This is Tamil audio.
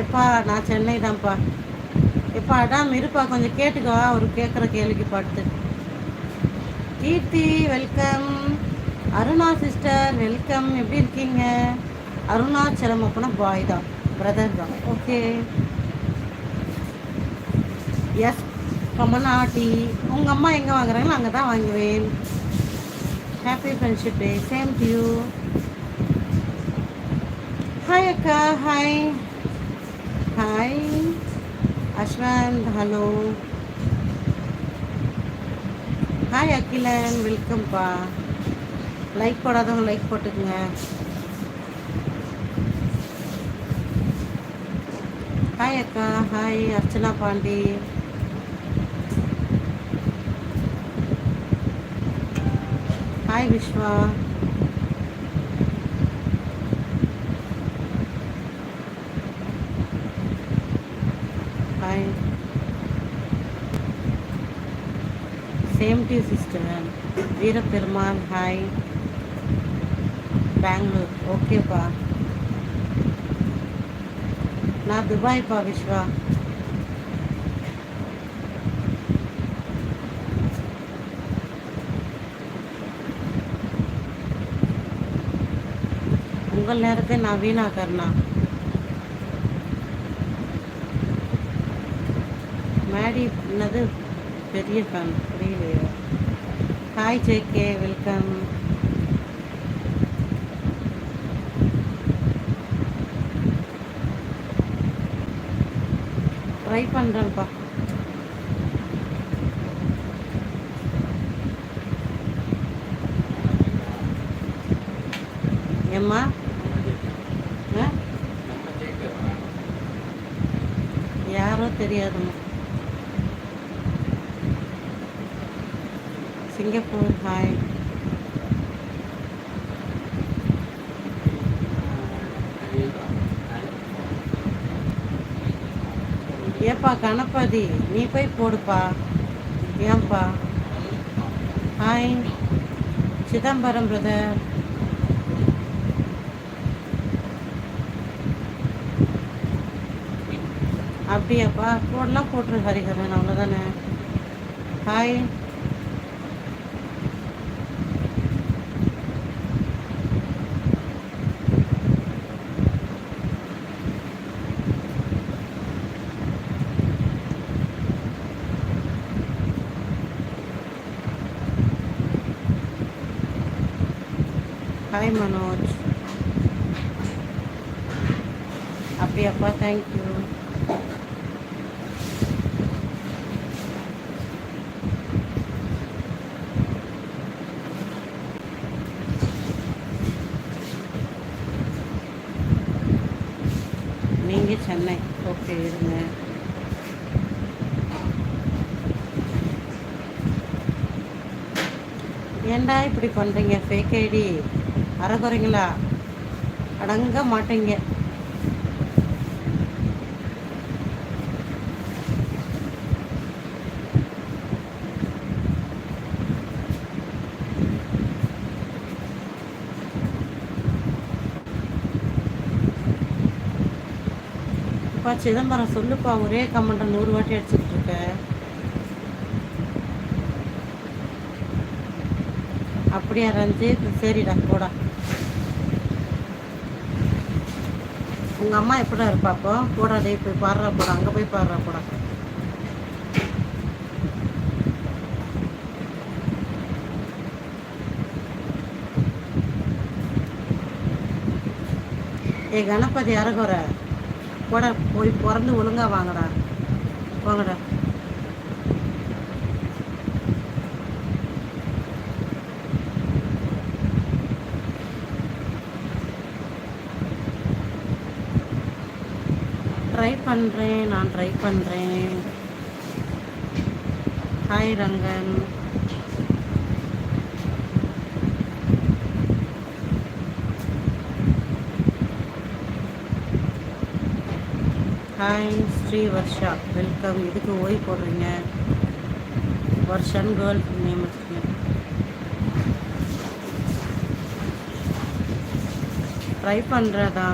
எப்பா நான் சென்னை தான்ப்பா எப்பா அடாம் இருப்பா கொஞ்சம் கேட்டுக்கோ அவர் கேட்குற கேள்விக்கு பார்த்து Keerthi welcome. Aruna sister welcome. எப்படி இருக்கீங்க? அருணாச்சலம் அப்படின்னா பாய் தான் பிரதர் தான். ஓகே எஸ் கமனாட்டி உங்கள் அம்மா எங்கே வாங்குறாங்களோ அங்கே தான் வாங்குவேன். Happy friendship day same to you hi அக்கா. Hi hi Ashwanth hello hi Akilan வெல்கம்ப்பா like போடாதவங்க லைக் போட்டுக்குங்க. ஹாய் அக்கா. Hi Archana Pandi. Hi Vishwa hi same to sister. Veeraperumal hi Bangalore. ஓகேப்பா நான் துபாய்ப்பா விஸ்வா. உங்கள் நேரத்தை நான் வீணாக்கறனா? மேடி என்னது? பெரிய ஃபேன் புரியலையோ ஹாய் ஜேகே வெல்கம் ட்ரை பண்ணுறேன்ப்பா ஏம்மா? ஆ? யாரோ தெரியாதும்மா. சிங்கப்பூர் ஹாய் ஏப்பா கணபதி நீ போய் போடுப்பா. ஏன்பா? ஹாய் சிதம்பரம் பிரதர் அப்படியாப்பா? போடலாம் போட்டுரு ஹரிஹரன். அவ்வளோதானே ஹாய் ஹாய் மனோஜ் அப்படியாப்பா தேங்க்யூ நீங்கள் சென்னை. ஓகே இருங்க. ஏண்டா இப்படி பண்ணுறீங்க ஃபேக் ஐடி அறகுறைங்களா அடங்க மாட்டீங்க. அப்பா சிதம்பரம் சொல்லுப்பா ஒரே கமெண்ட்டை நூறு வாட்டி அடிச்சுட்டு இருக்க. அப்படியா ரஞ்சித்? சரிடா போடா. உங்க அம்மா எப்படா இருப்பாப்போ போடா டே போய் பாடுறா போடா அங்க போய் பாடுறா போடா. ஏ கணபதி அரகுற போட போய் பிறந்து ஒழுங்கா வாங்கடா. போங்கடா ட்ரை பண்ணுறேன் நான் ட்ரை பண்ணுறேன் hi Rangan. Hi Sri Varsha. Welcome இதுக்கு ஓய் போடுறீங்க? வர்ஷன் கேர்ள் நேம் ட்ரை பண்ணுறதா